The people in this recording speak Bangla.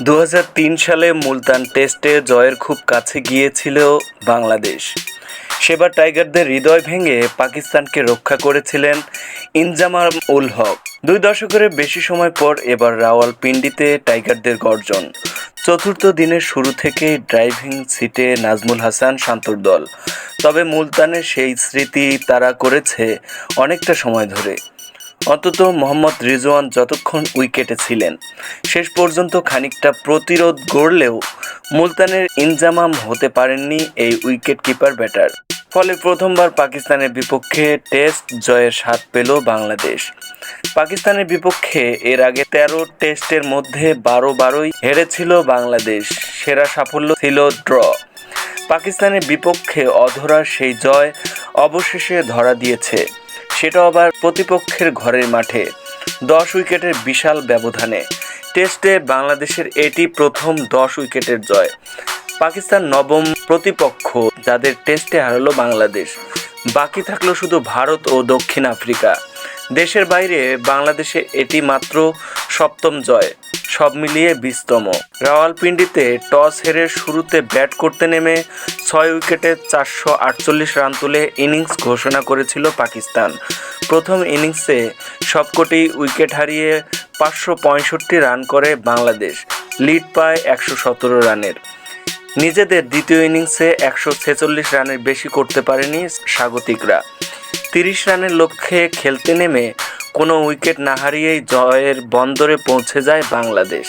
দু হাজার তিন সালে মুলতান টেস্টে জয়ের খুব কাছে গিয়েছিল বাংলাদেশ। সেবার টাইগারদের হৃদয় ভেঙে পাকিস্তানকে রক্ষা করেছিলেন ইনজামাম উল হক। দুই দশকের বেশি সময় পর এবার রাওয়ালপিন্ডিতে টাইগারদের গর্জন। চতুর্থ দিনের শুরু থেকেই ড্রাইভিং সিটে নাজমুল হাসান শান্তর দল। তবে মুলতানের সেই স্মৃতি তারা করেছে অনেকটা সময় ধরে। অন্তত মোহাম্মদ রিজওয়ান যতক্ষণ উইকেটে ছিলেন। শেষ পর্যন্ত খানিকটা প্রতিরোধ গড়লেও মুলতানের ইনজামাম হতে পারেননি এই উইকেট কিপার ব্যাটার। ফলে প্রথমবার পাকিস্তানের বিপক্ষে টেস্ট জয়ের স্বাদ পেল বাংলাদেশ। পাকিস্তানের বিপক্ষে এর আগে তেরো টেস্টের মধ্যে বারো বারোই হেরেছিল বাংলাদেশ। সেরা সাফল্য ছিল ড্র। পাকিস্তানের বিপক্ষে অধরা সেই জয় অবশেষে ধরা দিয়েছে। সেটা আবার প্রতিপক্ষের ঘরের মাঠে। দশ উইকেটের বিশাল ব্যবধানে। টেস্টে বাংলাদেশের এটি প্রথম দশ উইকেটের জয়। পাকিস্তান নবম প্রতিপক্ষ যাদের টেস্টে হারালো বাংলাদেশ। বাকি থাকল শুধু ভারত ও দক্ষিণ আফ্রিকা। দেশের বাইরে বাংলাদেশে এটি মাত্র সপ্তম জয়। সব মিলিয়ে বিশতম। রাওয়ালপিন্ডিতে টস হেরে শুরুতে ব্যাট করতে নেমে ছয় উইকেটে চারশো আটচল্লিশ রান তুলে ইনিংস ঘোষণা করেছিল পাকিস্তান। প্রথম ইনিংসে সবকটি উইকেট হারিয়ে পাঁচশো পঁয়ষট্টি রান করে বাংলাদেশ, লিড পায় একশো সতেরো রানের। নিজেদের দ্বিতীয় ইনিংসে একশো ছেচল্লিশ রানের বেশি করতে পারেনি স্বাগতিকরা। তিরিশ রানের লক্ষ্যে খেলতে নেমে কোনো উইকেট না হারিয়েই জয়ের বন্দরে পৌঁছে যায় বাংলাদেশ।